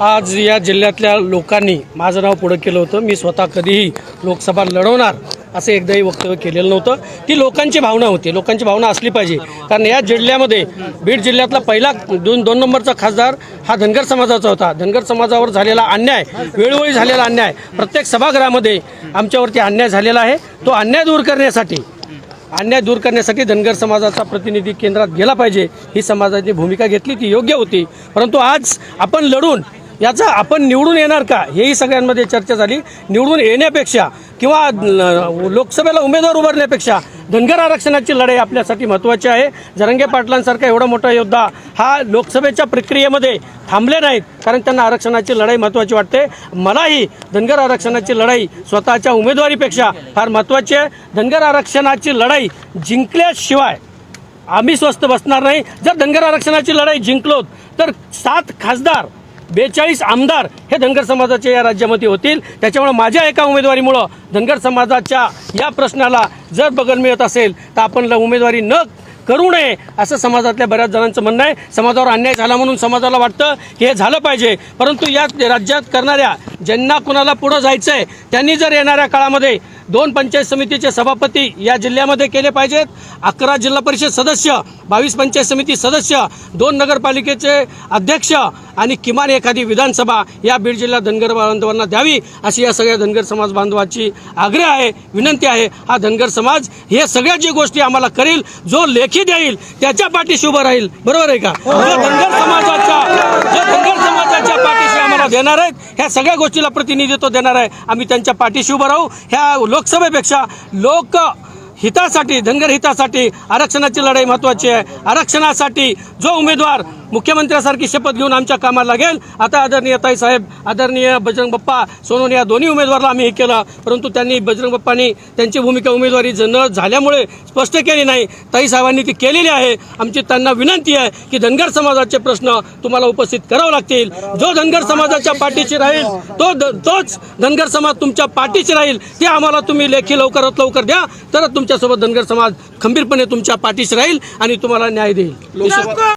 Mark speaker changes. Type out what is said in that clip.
Speaker 1: आज या जिल्ह्यातल्या लोकांनी माझं नाव पुढं केलं होतं. मी स्वतः कधीही लोकसभा लढवणार असं एकदाही वक्तव्य केलेलं नव्हतं. ती लोकांची भावना होती. लोकांची भावना असली पाहिजे. कारण या जिल्ह्यामध्ये बीड जिल्ह्यातला पहिला दोन दोन नंबरचा खासदार हा धनगर समाजाचा होता. धनगर समाजावर झालेला अन्याय वेळोवेळी झालेला अन्याय प्रत्येक सभागृहामध्ये आमच्यावरती अन्याय झालेला आहे. तो अन्याय दूर करण्यासाठी अन्याय दूर करण्यासाठी धनगर समाजाचा प्रतिनिधी केंद्रात गेला पाहिजे. ही समाजाची भूमिका घेतली ती योग्य होती. परंतु आज आपण लढून याचा आपण निवडून येणार का? हेही सगळ्यांमध्ये चर्चा झाली. निवडून येण्यापेक्षा किंवा लोकसभेला उमेदवार उभारण्यापेक्षा धनगर आरक्षणाची लढाई आपल्यासाठी महत्त्वाची आहे. जरंगे पाटलांसारखा एवढा मोठा योद्धा हा लोकसभेच्या प्रक्रियेमध्ये थांबले नाहीत. कारण त्यांना आरक्षणाची लढाई महत्त्वाची वाटते. मलाही धनगर आरक्षणाची लढाई स्वतःच्या उमेदवारीपेक्षा फार महत्त्वाची आहे. धनगर आरक्षणाची लढाई जिंकल्याशिवाय आम्ही स्वस्त बसणार नाही. जर धनगर आरक्षणाची लढाई जिंकलोत तर सात खासदार बेचाळीस आमदार हे धनगर समाजाचे या राज्यामध्ये होतील. त्याच्यामुळे माझ्या एका उमेदवारीमुळं धनगर समाजाच्या या प्रश्नाला जर बगल मिळत असेल तर आपण ल- उमेदवारी न करू नये असं समाजातल्या बऱ्याच जणांचं म्हणणं आहे. समाजावर अन्याय झाला म्हणून समाजाला वाटतं की हे झालं पाहिजे. परंतु या राज्यात करणाऱ्या ज्यांना कुणाला पुढं जायचं आहे त्यांनी जर येणाऱ्या काळामध्ये दोन पंचायत समितीचे सभापती या जिल्ह्यामध्ये केले पाहिजेत. अकरा जिल्हा परिषद सदस्य बावीस पंचायत समिती सदस्य दोन नगरपालिकेचे अध्यक्ष आणि किमान एखादी विधानसभा या बीड जिल्ह्यात धनगर बांधवांना द्यावी अशी या सगळ्या धनगर समाज बांधवाची आग्रह आहे विनंती आहे. हा धनगर समाज हे सगळ्या जी गोष्टी आम्हाला करेल जो लेखी देईल त्याच्या पाठीशी उभं राहील. बरोबर आहे का? जो धनगर समाजाच्या धनगर समाजाच्या पाठीशी आम्हाला देणार आहेत ह्या सगळ्या गोष्टीला प्रतिनिधित्व देणार आहे. आम्ही त्यांच्या पाठीशी उभं राहू. ह्या लोकसभेपेक्षा लोक हितासाठी धनगर हितासाठी आरक्षणाची लढाई महत्वाची आहे. आरक्षणासाठी जो उमेदवार मुख्यमंत्र्यासारखी शपथ घेऊन आमच्या कामाला लागेल. आता आदरणीय ताईसाहेब आदरणीय बजरंग बाप्पा सोनवणे या दोन्ही उमेदवाराला आम्ही हे केलं. परंतु त्यांनी बजरंग बाप्पांनी त्यांची भूमिका उमेदवारी न झाल्यामुळे स्पष्ट केली नाही. ताईसाहेबांनी ती केलेली आहे. आमची त्यांना विनंती आहे की धनगर समाजाचे प्रश्न तुम्हाला उपस्थित करावे लागतील. जो धनगर समाजाच्या पाठीशी राहील तो द- तोच धनगर समाज तुमच्या पाठीशी राहील. ते आम्हाला तुम्ही लेखी लवकरात लवकर द्या. तरच तुमच्यासोबत धनगर समाज खंबीरपणे तुमच्या पाठीशी राहील आणि तुम्हाला न्याय देईल.